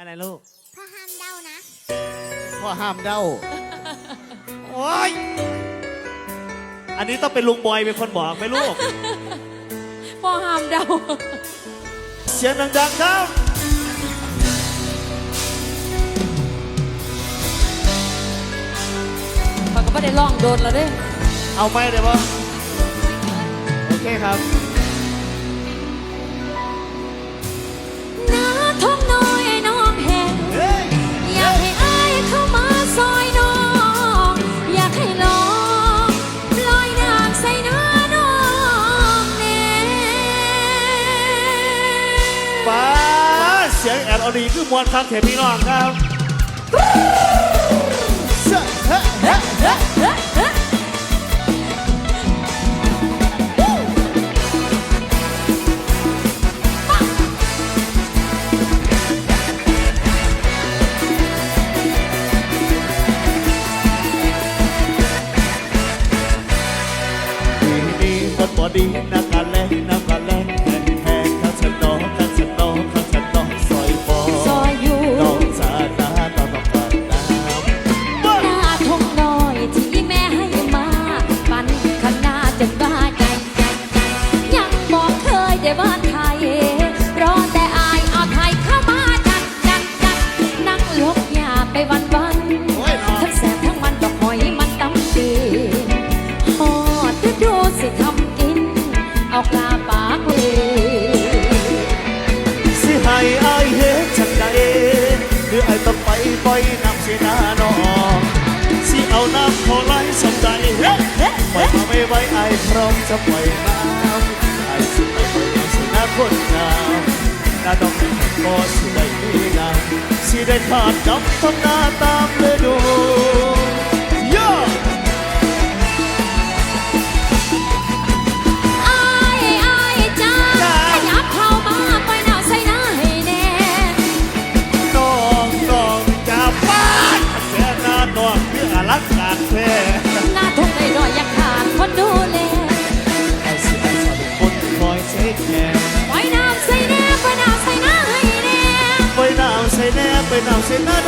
อะไรลูก พ่อห้ามเดานะ พ่อห้ามเด้าโอ้ยอันนี้ต้องเป็นลุงบอยเป็นคนบอกไหมลูก พ่อห้ามเดา เสียงดังๆครับมันก็ไม่ได้ล่องโดนแล้วเด้ เอาไหมเดี๋ยวปะโอเคครับ อดีคือมวลคังเทพี่น้องครับเฮ้ยเฮ้ยเฮ้ยเฮ้เฮ้เฮ้ปีนี้มันบ่ดีนัก อยน้ำเสียหน้าน้องสิเอาน้ำขอไหลสมใจเฮ้ปล่อยมาไม่ไว้ไอพร้อมจะปล่อยน้ำไอายสิไปปล่อยสียหน้าคนงามน้าดอกเป็นก็สิได้ดีน้ำสิได้ขาดน้ำทำหน้าตามเลยดู คืออลังการแท้หน้าทุ่งได้ดอยอยากขาดคนดูแลไอ้สิไอ้สอนคนคอยเช็คแคร์ปล่อยน้ำใส่แน่ปล่อยน้ำใส่หน้าให้แน่ไปน้ำใส่แน่ไปน้ำใส่หน้า